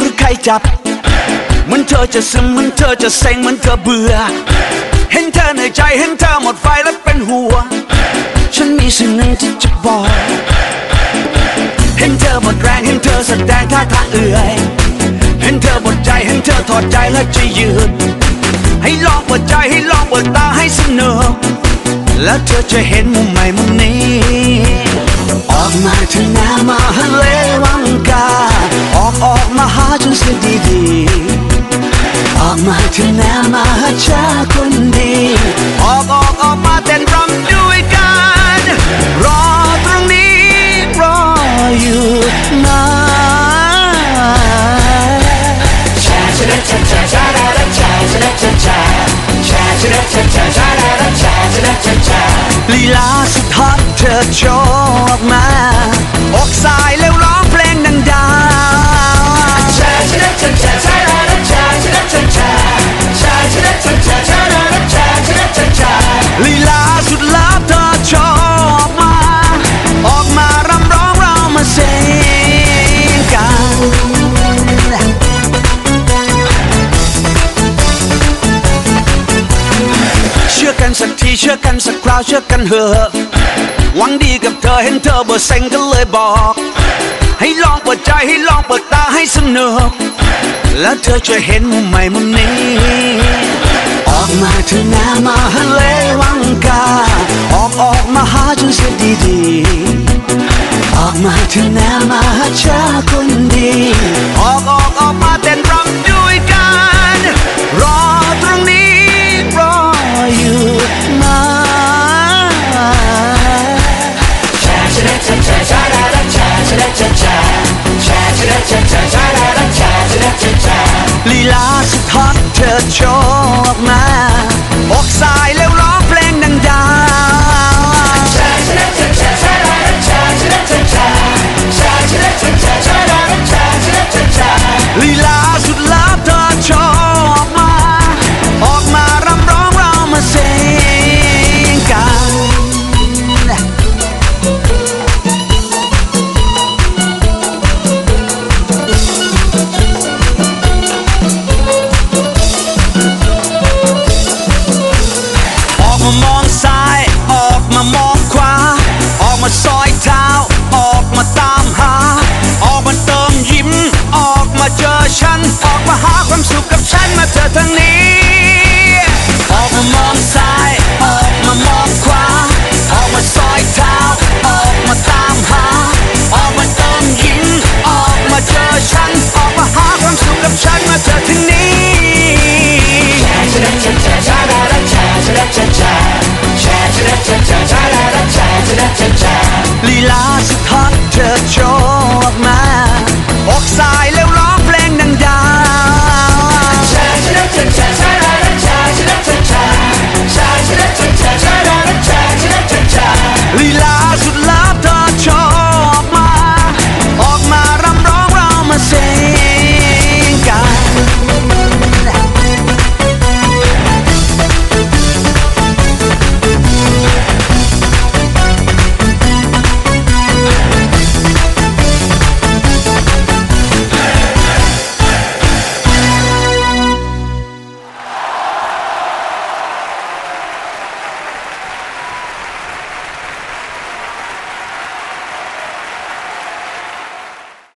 หรือใครจับเหมือนเธอจะซึมเหมือนเธอจะเซ็งเหมือนเธอเบื่อ เห็นเธอเหนื่อยใจเห็นเธอหมดไฟแล้วเป็นห่วงฉันมีสิ่งหนึ่งที่จะบอก เห็นเธอหมดแรงเห็นเธอแสดงท่าทางเอื่อย เห็นเธอหมดใจเห็นเธอถอดใจแล้วจะยืน ให้ลองเปิดใจให้ลองเปิดตาให้สนุกแล้วเธอจะเห็นมุมใหม่มุมนี้ ออกมาเถอะนะมา ออกมาเถอะนะมาหาชาคนดีออกออกออกมาเต้นรำด้วยกัน รอตรงนี้รออยู่นะลีลาสุดฮอตเธอโชว์ออกมาอกสายแล้ว กันสักทีเชื่อกันสักคราวเชื่อกันเถอะหวังดีกับเธอเห็นเธอเบอร์เซ็งก็เลยบอก ให้ลองเปิดใจให้ลองเปิดตาให้สนุกแล้วเธอจะเห็นมุมใหม่มุมนี้ ออกมาเถอะนะมาฮะเลวังกา ออกออกมาหาฉันเสียดีๆออกมาเถอะนะมาหาชาคนดี ออกออกออกมา มาเจอฉัน ออกมาหาความสุขกับฉันมาเจอทางนี้ ออกมามองซ้าย ออกมามองขวา ออกมาซอยเท้า ออกมาตามหา ออกมาเติมยิ้มออกมาเจอฉัน ออกมาหาความสุขกับฉันมาเจอทางนี้ลีลาสุดฮอตเธอโชว์